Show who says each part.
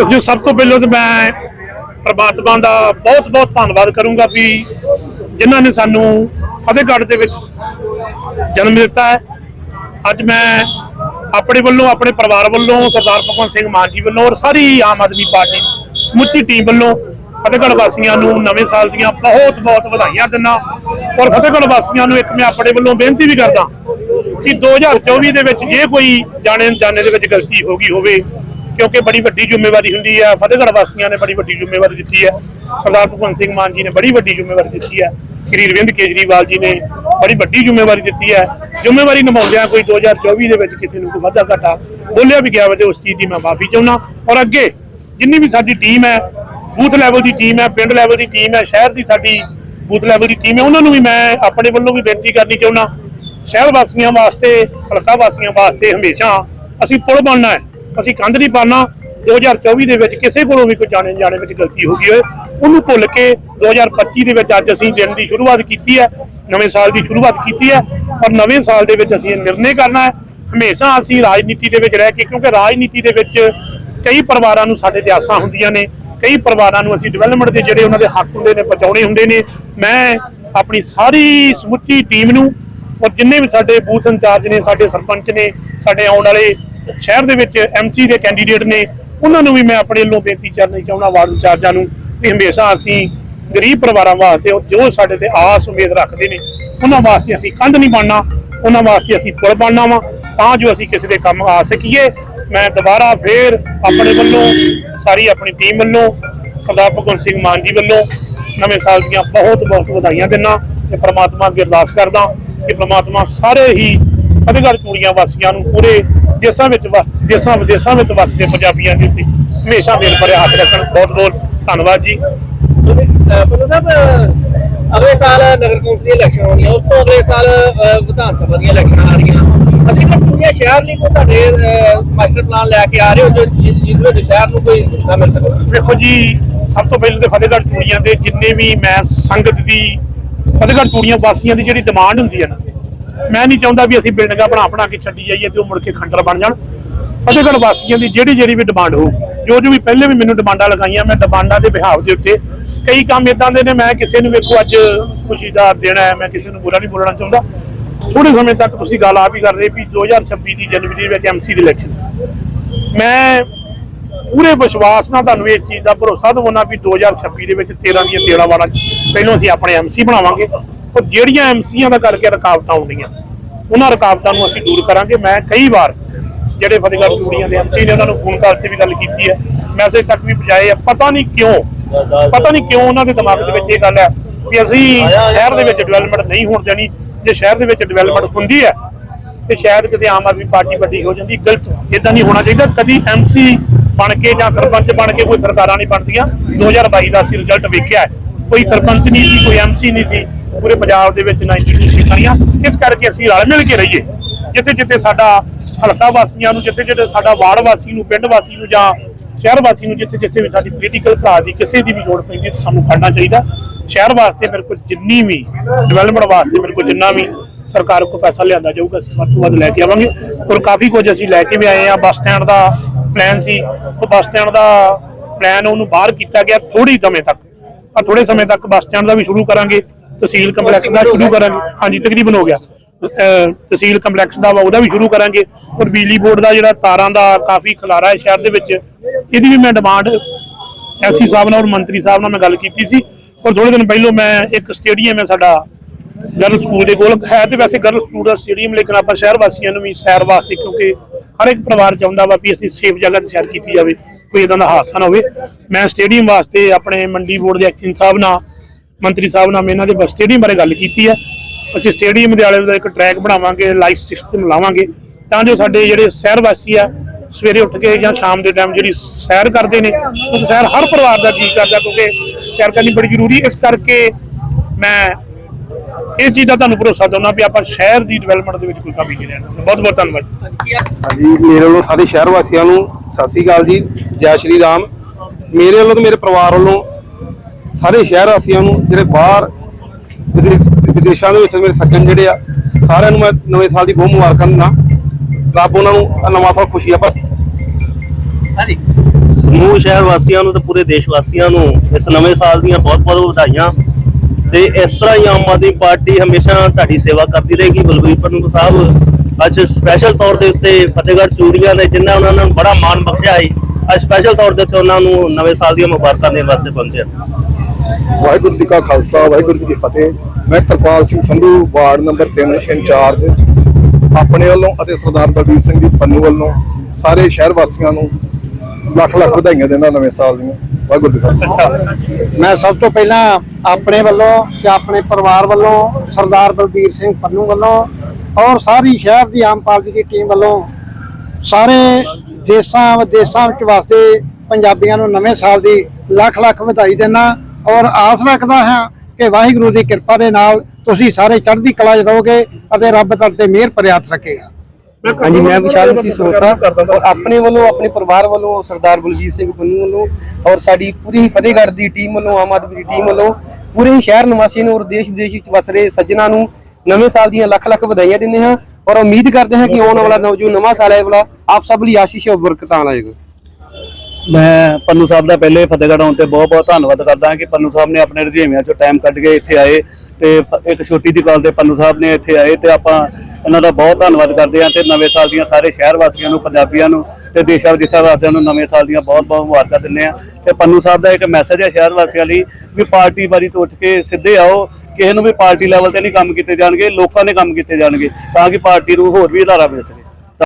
Speaker 1: ਜੋ ਸਭ ਤੋਂ ਪਹਿਲਾਂ ਤਾਂ ਮੈਂ ਪ੍ਰਮਾਤਮਾ ਦਾ ਬਹੁਤ ਬਹੁਤ ਧੰਨਵਾਦ ਕਰੂੰਗਾ ਵੀ ਜਿਨ੍ਹਾਂ ਨੇ ਸਾਨੂੰ ਫਤਿਹਗੜ੍ਹ ਦੇ ਵਿੱਚ ਜਨਮ ਦਿੱਤਾ ਹੈ। ਅੱਜ ਮੈਂ ਆਪਣੇ ਵੱਲੋਂ, ਆਪਣੇ ਪਰਿਵਾਰ ਵੱਲੋਂ, ਸਰਦਾਰ ਭਗਵੰਤ ਸਿੰਘ ਮਾਨ ਜੀ ਵੱਲੋਂ ਔਰ ਸਾਰੀ ਆਮ ਆਦਮੀ ਪਾਰਟੀ, ਸਮੁੱਚੀ ਟੀਮ ਵੱਲੋਂ ਫਤਿਹਗੜ੍ਹ ਵਾਸੀਆਂ ਨੂੰ ਨਵੇਂ ਸਾਲ ਦੀਆਂ ਬਹੁਤ ਬਹੁਤ ਵਧਾਈਆਂ ਦਿੰਦਾ ਔਰ ਫਤਿਹਗੜ੍ਹ ਵਾਸੀਆਂ ਨੂੰ ਇੱਕ ਮੈਂ ਆਪਣੇ ਵੱਲੋਂ ਬੇਨਤੀ ਵੀ ਕਰਦਾ ਕਿ 2024 ਦੇ ਵਿੱਚ ਜੇ ਕੋਈ ਜਾਣੇ ਜਾਣੇ ਦੇ ਵਿੱਚ ਗਲਤੀ ਹੋ ਗਈ ਹੋਵੇ ਕਿਉਂਕਿ ਬੜੀ ਵੱਡੀ ਜ਼ਿੰਮੇਵਾਰੀ ਹੁੰਦੀ ਹੈ ਫਤਿਹਗੜ੍ਹ ਵਾਸੀਆਂ ਨੇ ਬੜੀ ਵੱਡੀ ਜ਼ਿੰਮੇਵਾਰੀ ਦਿੱਤੀ ਹੈ, ਸਰਦਾਰ ਭਗਵੰਤ ਸਿੰਘ ਮਾਨ ਜੀ ਨੇ ਬੜੀ ਵੱਡੀ ਜ਼ਿੰਮੇਵਾਰੀ ਦਿੱਤੀ ਹੈ, ਸ਼੍ਰੀ ਅਰਵਿੰਦ ਕੇਜਰੀਵਾਲ ਜੀ ਨੇ ਬੜੀ ਵੱਡੀ ਜ਼ਿੰਮੇਵਾਰੀ ਦਿੱਤੀ ਹੈ, ਜ਼ਿੰਮੇਵਾਰੀ ਨਿਭਾਉਂਦਿਆਂ ਕੋਈ 2024 ਦੇ ਵਿੱਚ ਕਿਸੇ ਨੂੰ ਕੋਈ ਵਾਧਾ ਘਾਟਾ ਬੋਲਿਆ ਵੀ ਗਿਆ ਵਾ ਤੇ ਉਸ ਚੀਜ਼ ਦੀ ਮੈਂ ਮਾਫੀ ਚਾਹੁੰਦਾ ਔਰ ਅੱਗੇ, ਜਿੰਨੀ ਵੀ ਸਾਡੀ ਟੀਮ ਹੈ, ਬੂਥ ਲੈਵਲ ਦੀ ਟੀਮ ਹੈ, ਪਿੰਡ ਲੈਵਲ ਦੀ ਟੀਮ ਹੈ, ਸ਼ਹਿਰ ਦੀ ਸਾਡੀ ਬੂਥ ਲੈਵਲ ਦੀ ਟੀਮ ਹੈ, ਉਹਨਾਂ ਨੂੰ ਵੀ ਮੈਂ ਆਪਣੇ ਵੱਲੋਂ ਵੀ ਬੇਨਤੀ ਕਰਨੀ ਚਾਹੁੰਦਾ ਸ਼ਹਿਰ ਵਾਸੀਆਂ ਵਾਸਤੇ, ਹਲਕਾ ਵਾਸੀਆਂ ਵਾਸਤੇ ਹਮੇਸ਼ਾ ਅਸੀਂ ਪੁਲ ਬਣਨਾ ਹੈ। ਅਸੀਂ ਕੰਧ ਨਹੀਂ ਪਾਣਾ 2024 ਦੇ ਵਿੱਚ ਕਿਸੇ ਕੋਲੋਂ ਵੀ ਕੋਈ ਜਾਣੇ ਜਾਣੇ ਵਿੱਚ ਗਲਤੀ ਹੋ ਗਈ ਹੋਏ। ਉਹਨੂੰ ਭੁੱਲ ਕੇ 2025 ਦੇ ਵਿੱਚ ਅੱਜ ਅਸੀਂ ਦਿਨ ਦੀ ਸ਼ੁਰੂਆਤ ਕੀਤੀ ਹੈ। ਨਵੇਂ ਸਾਲ ਦੀ ਸ਼ੁਰੂਆਤ ਕੀਤੀ ਹੈ ਔਰ ਨਵੇਂ ਸਾਲ ਦੇ ਵਿੱਚ ਅਸੀਂ ਇਹ ਨਿਰਣੇ ਕਰਨਾ ਹੈ। ਹਮੇਸ਼ਾ ਅਸੀਂ ਰਾਜਨੀਤੀ ਦੇ ਵਿੱਚ ਰਹਿ ਕੇ, ਕਿਉਂਕਿ ਰਾਜਨੀਤੀ ਦੇ ਵਿੱਚ ਕਈ ਪਰਿਵਾਰਾਂ ਨੂੰ ਸਾਡੇ ਤੇ ਆਸਾਂ ਹੁੰਦੀਆਂ ਨੇ। ਕਈ ਪਰਿਵਾਰਾਂ ਨੂੰ ਅਸੀਂ ਡਿਵੈਲਪਮੈਂਟ ਦੇ ਜਿਹੜੇ ਉਹਨਾਂ ਦੇ ਹੱਕ ਹੁੰਦੇ ਨੇ, ਪਹੁੰਚਾਉਣੇ ਹੁੰਦੇ ਨੇ। ਮੈਂ ਆਪਣੀ ਸਾਰੀ ਸਮੁੱਚੀ ਟੀਮ ਨੂੰ ਔਰ ਜਿੰਨੇ ਵੀ ਸਾਡੇ ਬੂਥ ਇੰਚਾਰਜ ਨੇ, ਸਾਡੇ ਸਰਪੰਚ ਨੇ, ਸਾਡੇ ਆਉਣ ਵਾਲੇ ਸ਼ਹਿਰ ਦੇ ਵਿੱਚ ਐਮਸੀ ਦੇ ਕੈਂਡੀਡੇਟ ਨੇ, ਉਹਨਾਂ ਨੂੰ ਵੀ ਮੈਂ ਆਪਣੇ ਵੱਲੋਂ ਬੇਨਤੀ ਕਰਨੀ ਚਾਹੁੰਦਾ, ਵਾਰਡ ਇੰਚਾਰਜਾਂ ਨੂੰ ਕਿ ਹਮੇਸ਼ਾ ਅਸੀਂ ਗਰੀਬ ਪਰਿਵਾਰਾਂ ਵਾਸਤੇ ਜੋ ਸਾਡੇ ਤੇ ਆਸ ਉਮੀਦ ਰੱਖਦੇ ਨੇ, ਉਹਨਾਂ ਵਾਸਤੇ ਅਸੀਂ ਕੰਧ ਨਹੀਂ ਬਣਨਾ ਉਹਨਾਂ ਵਾਸਤੇ ਅਸੀਂ ਪੁਲ ਬਣਨਾ ਵਾ, ਤਾਂ ਜੋ ਅਸੀਂ ਕਿਸੇ ਦੇ ਕੰਮ ਆ ਸਕੀਏ। ਮੈਂ ਦੁਬਾਰਾ ਫੇਰ ਆਪਣੇ ਵੱਲੋਂ, ਸਾਰੀ ਆਪਣੀ ਟੀਮ ਵੱਲੋਂ, ਸਰਦਾਰ ਭਗਵੰਤ ਸਿੰਘ ਮਾਨ ਜੀ ਵੱਲੋਂ ਨਵੇਂ ਸਾਲ ਦੀਆਂ ਬਹੁਤ ਬਹੁਤ ਵਧਾਈਆਂ ਦਿੰਦਾ ਤੇ ਪ੍ਰਮਾਤਮਾ ਅੱਗੇ ਅਰਦਾਸ ਕਰਦਾ ਕਿ ਪ੍ਰਮਾਤਮਾ ਸਾਰੇ ਹੀ ਫਤਿਹਗੜ੍ਹ ਚੂੜੀਆਂ ਵਾਸੀਆਂ ਨੂੰ ਪੂਰੇ ਦੇਸ਼ਾਂ ਵਿੱਚ ਵਸ ਦੇਸ਼ਾਂ ਵਿਦੇਸ਼ਾਂ ਵਿੱਚ ਵਸਦੇ ਪੰਜਾਬੀਆਂ ਦੇ ਉੱਤੇ ਹਮੇਸ਼ਾ ਮੇਰ ਭਰਿਆ ਹੱਥ ਰੱਖਣ ਬਹੁਤ ਬਹੁਤ ਧੰਨਵਾਦ ਜੀ।
Speaker 2: ਅਗਲੇ ਸਾਲ ਨਗਰ ਕੌਂਸਲ ਦੀ ਇਲੈਕਸ਼ਨ ਹੋਣੀ ਹੈ ਉਸ ਤੋਂ ਅਗਲੇ ਸਾਲ ਵਿਧਾਨ ਸਭਾ ਦੀਆਂ ਇਲੈਕਸ਼ਨਾਂ ਆ ਰਹੀਆਂ ਅਸੀਂ ਤਾਂ ਪੂਰੇ ਸ਼ਹਿਰ ਲਈ ਕੋਈ ਤੁਹਾਡੇ ਮਾਸਟਰ ਪਲਾਨ ਲੈ ਕੇ ਆ ਰਹੇ ਹੋ ਜਿਹਦੇ ਵਿੱਚ ਸ਼ਹਿਰ ਨੂੰ ਕੋਈ ਸੁਵਿਧਾ ਮਿਲ ਸਕੇ।
Speaker 1: ਵੇਖੋ ਜੀ ਸਭ ਤੋਂ ਪਹਿਲਾਂ ਤੇ ਫਤਿਹਗੜ੍ਹ ਚੂੜੀਆਂ ਦੇ ਜਿੰਨੇ ਵੀ ਮੈਂ ਸੰਗਤ ਦੀ ਫਤਿਹਗੜ੍ਹ ਚੂੜੀਆਂ ਵਾਸੀਆਂ ਦੀ ਜਿਹੜੀ ਡਿਮਾਂਡ ਹੁੰਦੀ ਹੈ ਨਾ ਮੈਂ ਨਹੀਂ ਚਾਹੁੰਦਾ ਵੀ ਅਸੀਂ ਬਿਲਡਿੰਗਾਂ ਬਣਾ ਬਣਾ ਕੇ ਛੱਡੀ ਜਾਈਏ ਤੇ ਉਹ ਮੁੜ ਕੇ ਖੰਡਰ ਬਣ ਜਾਣ। ਫਤਿਹਗੜ੍ਹ ਵਾਸੀਆਂ ਦੀ ਜਿਹੜੀ ਜਿਹੜੀ ਵੀ ਡਿਮਾਂਡ ਹੋਊ, ਜੋ ਜੋ ਵੀ ਪਹਿਲੇ ਵੀ ਮੈਨੂੰ ਡਿਮਾਂਡਾਂ ਲਗਾਈਆਂ, ਮੈਂ ਡਿਮਾਂਡਾਂ ਦੇ ਬਿਹਾਵ ਦੇ ਉੱਤੇ ਕਈ ਕੰਮ ਇਦਾਂ ਦੇ ਨੇ, ਮੈਂ ਕਿਸੇ ਨੂੰ ਵੇਖੋ ਅੱਜ ਖੁਸ਼ੀ ਦਾ ਦਿਨ ਹੈ, ਮੈਂ ਕਿਸੇ ਨੂੰ ਬੁਰਾ ਨਹੀਂ ਬੋਲਣਾ ਚਾਹੁੰਦਾ। ਥੋੜੇ ਸਮੇਂ ਤੱਕ ਤੁਸੀਂ ਗੱਲ ਆਪ ਹੀ ਕਰ ਰਹੇ ਵੀ 2026 ਦੀ ਜਨਵਰੀ ਦੇ ਵਿੱਚ ਐਮਸੀ ਦੀ ਇਲੈਕਸ਼ਨ ਮੈਂ ਪੂਰੇ ਵਿਸ਼ਵਾਸ ਨਾਲ ਤੁਹਾਨੂੰ ਇਸ ਚੀਜ਼ ਦਾ ਭਰੋਸਾ ਦਿਵਾਉਣਾ ਵੀ 2026 ਦੇ ਵਿੱਚ 13 ਦੀਆਂ 13 ਵਾਰਾਂ 'ਚ ਪਹਿਲਾਂ ਅਸੀਂ ਆਪਣੇ ਐਮਸੀ ਬਣਾਵਾਂਗੇ। ਔਰ ਜਿਹੜੀਆਂ ਐਮਸੀਆਂ ਦਾ ਕਰਕੇ ਰੁਕਾਵਟਾਂ ਆਉਂਦੀਆਂ, ਉਹਨਾਂ ਰੁਕਾਵਟਾਂ ਨੂੰ ਅਸੀਂ ਦੂਰ ਕਰਾਂਗੇ। ਮੈਂ ਕਈ ਵਾਰ ਜਿਹੜੇ ਫਤਿਹਗੜ੍ਹ ਚੂੜੀਆਂ ਦੇ ਐਮਸੀ ਨੇ ਉਹਨਾਂ ਨੂੰ ਫੋਨ ਕਾਲ ਤੇ ਵੀ ਗੱਲ ਕੀਤੀ ਹੈ। ਮੈਸੇਜ ਤੱਕ ਵੀ ਪਹੁੰਚਾਏ ਆ, ਪਤਾ ਨਹੀਂ ਕਿਉਂ, ਪਤਾ ਨਹੀਂ ਕਿਉਂ ਉਹਨਾਂ ਦੇ ਦਿਮਾਗ ਦੇ ਵਿੱਚ ਇਹ ਗੱਲ ਹੈ ਵੀ ਅਸੀਂ ਸ਼ਹਿਰ ਦੇ ਵਿੱਚ ਡਿਵੈਲਪਮੈਂਟ ਨਹੀਂ ਹੋਣ ਦੇਣੀ। ਜੇ ਸ਼ਹਿਰ ਦੇ ਵਿੱਚ ਡਿਵੈਲਪਮੈਂਟ ਹੁੰਦੀ ਹੈ, ਤੇ ਸ਼ਾਇਦ ਕਿਤੇ ਆਮ ਆਦਮੀ ਪਾਰਟੀ ਵੱਡੀ ਹੋ ਜਾਂਦੀ, ਗਲਤ ਇਦਾਂ ਨਹੀਂ ਹੋਣਾ ਚਾਹੀਦਾ। ਕਦੀ ਐਮਸੀ ਬਣ ਕੇ ਜਾਂ ਸਰਪੰਚ ਬਣ ਕੇ ਕੋਈ ਸਰਕਾਰਾਂ ਨਹੀਂ ਬਣਦੀਆਂ। 2022 ਦਾ ਅਸੀਂ ਰਿਜ਼ਲਟ ਵੇਖਿਆ ਕੋਈ ਸਰਪੰਚ ਨਹੀਂ ਸੀ, ਕੋਈ ਐਮਸੀ ਨਹੀਂ ਸੀ। ਪੂਰੇ ਪੰਜਾਬ ਦੇ ਵਿੱਚ 92 ਸੀਟਾਂ ਆਈਆਂ ਇਸ ਕਰਕੇ ਅਸੀਂ ਰਲ ਮਿਲ ਕੇ ਰਹੀਏ। ਜਿੱਥੇ ਜਿੱਥੇ ਸਾਡਾ ਹਲਕਾ ਵਾਸੀਆਂ ਨੂੰ, ਜਿੱਥੇ ਜਿੱਥੇ ਸਾਡਾ ਵਾਰਡ ਵਾਸੀ ਨੂੰ, ਪਿੰਡ ਵਾਸੀ ਨੂੰ ਜਾਂ ਸ਼ਹਿਰ ਵਾਸੀ ਨੂੰ ਜਿੱਥੇ ਜਿੱਥੇ ਵੀ ਸਾਡੀ ਪੋਲੀਟੀਕਲ ਭਰਾ ਦੀ ਕਿਸੇ ਦੀ ਵੀ ਲੋੜ ਪੈਂਦੀ ਸਾਨੂੰ ਖੜਨਾ ਚਾਹੀਦਾ। ਸ਼ਹਿਰ ਵਾਸਤੇ ਮੇਰੇ ਕੋਲ ਜਿੰਨੀ ਵੀ ਡਿਵੈਲਪਮੈਂਟ ਵਾਸਤੇ ਮੇਰੇ ਕੋਲ ਜਿੰਨਾ ਵੀ ਸਰਕਾਰ ਕੋਲ ਪੈਸਾ ਲਿਆਂਦਾ ਜਾਊਗਾ, ਅਸੀਂ ਵੱਧ ਤੋਂ ਵੱਧ ਲੈ ਕੇ ਆਵਾਂਗੇ। ਔਰ ਕਾਫੀ ਕੁਝ ਅਸੀਂ ਲੈ ਕੇ ਵੀ ਆਏ ਆ ਬੱਸ ਸਟੈਂਡ ਦਾ ਪਲਾਨ ਸੀ। ਉਹ ਬੱਸ ਸਟੈਂਡ ਦਾ ਪਲਾਨ ਉਹਨੂੰ ਬਾਹਰ ਕੀਤਾ ਗਿਆ ਥੋੜੀ ਸਮੇਂ ਤੱਕ। ਆ ਥੋੜੇ ਸਮੇਂ ਤੱਕ ਬੱਸ ਸਟੈਂਡ ਦਾ ਵੀ ਸ਼ੁਰੂ ਕਰਾਂਗੇ। ਤਹਿਸੀਲ ਕੰਪਲੈਕਸ ਦਾ ਸ਼ੁਰੂ ਕਰਾਂਗੇ। ਹਾਂਜੀ, ਤਕਰੀਬਨ ਹੋ ਗਿਆ। ਤਹਿਸੀਲ ਕੰਪਲੈਕਸ ਦਾ ਵਾ, ਉਹਦਾ ਵੀ ਸ਼ੁਰੂ ਕਰਾਂਗੇ। ਔਰ ਬਿਜਲੀ ਬੋਰਡ ਦਾ ਜਿਹੜਾ ਤਾਰਾਂ ਦਾ ਕਾਫੀ ਖਲਾਰਾ ਹੈ ਸ਼ਹਿਰ ਦੇ ਵਿੱਚ, ਇਹਦੀ ਵੀ ਮੈਂ ਡਿਮਾਂਡ ਐਸੀ ਸਾਹਿਬ ਨਾਲ ਔਰ ਮੰਤਰੀ ਸਾਹਿਬ ਨਾਲ ਮੈਂ ਗੱਲ ਕੀਤੀ ਸੀ। ਔਰ ਥੋੜੇ ਦਿਨ ਪਹਿਲਾਂ ਮੈਂ ਇੱਕ ਸਟੇਡੀਅਮ ਹੈ ਸਾਡਾ ਗਰਲ ਸਕੂਲ ਦੇ ਕੋਲ। ਹੈ ਤੇ ਵੈਸੇ ਗਰਲ ਸਕੂਲ ਦਾ ਸਟੇਡੀਅਮ, ਲੇਕਿਨ ਆਪਾਂ ਸ਼ਹਿਰ ਵਾਸੀਆਂ ਨੂੰ ਵੀ ਸੈਰ ਵਾਸਤੇ, ਕਿਉਂਕਿ ਹਰ ਇੱਕ ਪਰਿਵਾਰ ਚਾਹੁੰਦਾ ਵਾ ਵੀ ਅਸੀਂ ਸੇਫ ਜਗ੍ਹਾ ਤੇ ਸੈਰ ਕੀਤੀ ਜਾਵੇ, ਕੋਈ ਇਦਾਂ ਦਾ ਹਾਦਸਾ ਨਾ ਹੋਵੇ। ਮੈਂ ਸਟੇਡੀਅਮ ਵਾਸਤੇ ਆਪਣੇ ਮੰਡੀ ਬੋਰਡ ਦੇ ਐਕਸ਼ਨ ਸਾਹਿਬ ਨਾਲ ਮੰਤਰੀ ਸਾਹਿਬ ਨਾਲ ਮੈਂ ਇਹਨਾਂ ਦੇ ਸਟੇਡੀਅਮ ਬਾਰੇ ਗੱਲ ਕੀਤੀ ਹੈ ਅਸੀਂ ਸਟੇਡੀਅਮ ਦੇ ਆਲੇ ਦੁਆਲੇ ਇੱਕ ਟਰੈਕ ਬਣਾਵਾਂਗੇ ਲਾਈਟ ਸਿਸਟਮ ਲਾਵਾਂਗੇ। ਤਾਂ ਜੋ ਸਾਡੇ ਜਿਹੜੇ ਸ਼ਹਿਰ ਵਾਸੀ ਆ, ਸਵੇਰੇ ਉੱਠ ਕੇ ਜਾਂ ਸ਼ਾਮ ਦੇ ਟਾਈਮ ਜਿਹੜੀ ਸੈਰ ਕਰਦੇ ਨੇ, ਉਹ ਸੈਰ ਹਰ ਪਰਿਵਾਰ ਦਾ ਜੀ ਕਰਦਾ ਕਿਉਂਕਿ ਸੈਰ ਕਰਨੀ ਬੜੀ ਜ਼ਰੂਰੀ ਇਸ ਕਰਕੇ ਮੈਂ ਇਹ ਚੀਜ਼ ਦਾ ਤੁਹਾਨੂੰ ਭਰੋਸਾ ਦਿੰਦਾ ਵੀ ਆਪਾਂ ਸ਼ਹਿਰ ਦੀ ਡਿਵੈਲਪਮੈਂਟ ਦੇ ਵਿੱਚ ਕੋਈ ਕਮੀ ਨਹੀਂ ਰਹਿਣਾ ਬਹੁਤ ਬਹੁਤ ਧੰਨਵਾਦ
Speaker 3: ਹਾਂਜੀ, ਮੇਰੇ ਵੱਲੋਂ ਸਾਰੇ ਸ਼ਹਿਰ ਵਾਸੀਆਂ ਨੂੰ ਸਤਿ ਸ੍ਰੀ ਅਕਾਲ ਜੀ, ਜੈ ਸ਼੍ਰੀ ਰਾਮ। ਮੇਰੇ ਵੱਲੋਂ ਤੇ ਮੇਰੇ ਪਰਿਵਾਰ ਵੱਲੋਂ ਸਾਰੇ ਸ਼ਹਿਰ ਵਾਸੀਆਂ ਨੂੰ ਜਿਹੜੇ ਬਾਹਰ ਵਿਦੇਸ਼- ਵਿਦੇਸ਼ਾਂ ਦੇ ਵਿੱਚ ਮੇਰੇ ਸੱਜਣ ਜਿਹੜੇ ਆ, ਸਾਰਿਆਂ ਨੂੰ ਮੈਂ ਨਵੇਂ ਸਾਲ ਦੀ ਬਹੁਤ ਮੁਬਾਰਕਾਂ ਦਿੰਦਾ। ਰੱਬ ਉਹਨਾਂ ਨੂੰ ਨਵਾਂ ਸਾਲ ਖੁਸ਼ੀਆਂ ਭਰ
Speaker 2: ਹਾਂਜੀ।
Speaker 4: ਸਮੂਹ ਸ਼ਹਿਰ ਵਾਸੀਆਂ ਨੂੰ ਤੇ ਪੂਰੇ ਦੇਸ਼ ਵਾਸੀਆਂ ਨੂੰ ਇਸ ਨਵੇਂ ਸਾਲ ਦੀਆਂ ਬਹੁਤ-ਬਹੁਤ ਵਧਾਈਆਂ। ਤੇ ਇਸ ਤਰ੍ਹਾਂ ਹੀ ਆਮ ਆਦਮੀ ਪਾਰਟੀ ਹਮੇਸ਼ਾ ਤੁਹਾਡੀ ਸੇਵਾ ਕਰਦੀ ਰਹੇਗੀ। ਬਲਬੀਰ ਪੰਨੂ ਸਾਹਿਬ ਅੱਜ ਸਪੈਸ਼ਲ ਤੌਰ ਦੇ ਉੱਤੇ ਫਤਿਹਗੜ੍ਹ ਚੂੜੀਆਂ ਦੇ ਜਿਨ੍ਹਾਂ ਉਹਨਾਂ ਨੂੰ ਬੜਾ ਮਾਣ ਬਖਸ਼ਿਆ ਹੈ ਅੱਜ ਸਪੈਸ਼ਲ ਤੌਰ ਦੇ ਉੱਤੇ ਉਹਨਾਂ ਨੂੰ ਨਵੇਂ ਸਾਲ ਦੀਆਂ ਮੁਬਾਰਕਾਂ ਦੇਣ ਵਾਸਤੇ ਪਹੁੰਚੇ
Speaker 5: ਵਾਹਿਗੁਰੂ ਜੀ ਕਾ ਖਾਲਸਾ, ਵਾਹਿਗੁਰੂ ਜੀ ਕੀ ਫਤਿਹ। ਮੈਂ Tarpal Singh Sandhu, ward number 3 in charge. ਆਪਣੇ ਵੱਲੋਂ ਅਤੇ ਸਰਦਾਰ ਬਲਬੀਰ ਸਿੰਘ ਜੀ ਪੰਨੂ ਵੱਲੋਂ ਸਾਰੇ ਸ਼ਹਿਰ ਵਾਸੀਆਂ ਨੂੰ ਲੱਖ ਲੱਖ ਵਧਾਈਆਂ ਦੇਣਾ ਨਵੇਂ ਸਾਲ ਦੀਆਂ। ਵਾਹਿਗੁਰੂ ਜੀ ਕਾ
Speaker 6: ਮੈਂ ਸਭ ਤੋਂ ਪਹਿਲਾਂ ਆਪਣੇ ਵੱਲੋਂ ਤੇ ਆਪਣੇ ਪਰਿਵਾਰ ਵੱਲੋਂ, ਸਰਦਾਰ ਬਲਬੀਰ ਸਿੰਘ ਪੰਨੂ ਵੱਲੋਂ ਔਰ ਸਾਰੀ ਸ਼ਹਿਰ ਦੀ ਆਮ ਪਾਰਟੀ ਦੀ ਟੀਮ ਵੱਲੋਂ ਸਾਰੇ ਦੇਸ਼ਾਂ ਵਿਦੇਸ਼ਾਂ ਵਿੱਚ ਵਸਦੇ ਪੰਜਾਬੀਆਂ ਨੂੰ ਨਵੇਂ ਸਾਲ ਦੀ ਲੱਖ ਲੱਖ ਵਧਾਈ ਦੇਣਾ ਔਰ ਆਸ ਰੱਖਦਾ ਹਾਂ ਕਿ ਵਾਹਿਗੁਰੂ ਦੀ ਕਿਰਪਾ ਦੇ ਨਾਲ ਤੁਸੀਂ ਸਾਰੇ ਚੜ੍ਹਦੀ ਕਲਾ 'ਚ ਰਹੋਗੇ ਅਤੇ ਰੱਬ ਤੁਹਾਡੇ ਤੇ ਮਿਹਰ ਹੱਥ ਰੱਖੇਗਾ।
Speaker 7: ਹਾਂਜੀ ਮੈਂ ਵਿਸ਼ਾਲ ਮਸੀਹ ਸਰੋਤਾ ਔਰ ਆਪਣੇ ਵੱਲੋਂ ਆਪਣੇ ਪਰਿਵਾਰ ਵੱਲੋਂ ਸਰਦਾਰ ਬਲਜੀਤ ਸਿੰਘ ਪੰਨੂ ਵੱਲੋਂ ਔਰ ਸਾਡੀ ਪੂਰੀ ਹੀ ਫਤਿਹਗੜ੍ਹ ਦੀ ਟੀਮ ਵੱਲੋਂ ਆਮ ਆਦਮੀ ਦੀ ਟੀਮ ਵੱਲੋਂ ਪੂਰੇ ਹੀ ਸ਼ਹਿਰ ਨਿਵਾਸੀਆਂ ਨੂੰ ਔਰ ਦੇਸ਼ ਵਿਦੇਸ਼ ਵਿੱਚ ਵਸ ਰਹੇ ਸੱਜਣਾ ਨੂੰ ਨਵੇਂ ਸਾਲ ਦੀਆਂ ਲੱਖ ਲੱਖ ਵਧਾਈਆਂ ਦਿੰਦੇ ਹਾਂ ਔਰ ਉਮੀਦ ਕਰਦੇ ਹਾਂ ਕਿ ਆਉਣ ਵਾਲਾ ਜੋ ਨਵਾਂ ਸਾਲ ਹੈ ਵਾਲਾ ਆਪ ਸਭ ਲਈ ਆਸ਼ੀਸ਼ ਔਰ ਬਰਕਤਾਂ ਲਾਏਗਾ
Speaker 4: ਮੈਂ ਪੰਨੂ ਸਾਹਿਬ ਦਾ ਪਹਿਲੇ ਫਤਿਹਗੜ੍ਹ ਆਉਣ ਤੇ ਬਹੁਤ ਬਹੁਤ ਧੰਨਵਾਦ ਕਰਦਾ ਹਾਂ ਕਿ ਪੰਨੂ ਸਾਹਿਬ ਨੇ ਆਪਣੇ ਰੁਝੇਵਿਆਂ ਚੋਂ ਟਾਈਮ ਕੱਢ ਕੇ ਇੱਥੇ ਆਏ ਤੇ ਇੱਕ ਛੋਟੀ ਜਿਹੀ ਗੱਲ ਤੇ ਪੰਨੂ ਸਾਹਿਬ ਨੇ ਇੱਥੇ ਆਏ ਤੇ ਆਪਾਂ ਇਹਨਾਂ ਦਾ ਬਹੁਤ ਧੰਨਵਾਦ ਕਰਦੇ ਹਾਂ ਤੇ ਨਵੇਂ ਸਾਲ ਦੀਆਂ ਸਾਰੇ ਸ਼ਹਿਰ ਵਾਸੀਆਂ ਨੂੰ, ਪੰਜਾਬੀਆਂ ਨੂੰ ਤੇ ਦੇਸ਼ਾਂ ਵਿਦੇਸ਼ਾਂ ਵਾਸੀਆਂ ਨੂੰ ਨਵੇਂ ਸਾਲ ਦੀਆਂ ਬਹੁਤ ਬਹੁਤ ਮੁਬਾਰਕਾਂ ਦਿੰਦੇ ਆ ਤੇ ਪੰਨੂ ਸਾਹਿਬ ਦਾ ਇੱਕ ਮੈਸੇਜ ਹੈ ਸ਼ਹਿਰ ਵਾਸੀਆਂ ਲਈ ਵੀ ਪਾਰਟੀ ਬਾਰੀ ਤੋਂ ਉੱਠ ਕੇ ਸਿੱਧੇ ਆਓ, ਕਿਸੇ ਨੂੰ ਵੀ ਪਾਰਟੀ ਲੈਵਲ ਤੇ ਨਹੀਂ ਕੰਮ ਕੀਤੇ ਜਾਣਗੇ, ਲੋਕਾਂ ਦੇ ਕੰਮ ਕੀਤੇ ਜਾਣਗੇ ਤਾਂ ਕਿ ਪਾਰਟੀ ਨੂੰ ਹੋਰ ਵੀ ਹਲਾਰਾ ਮਿਲ ਸਕੇ।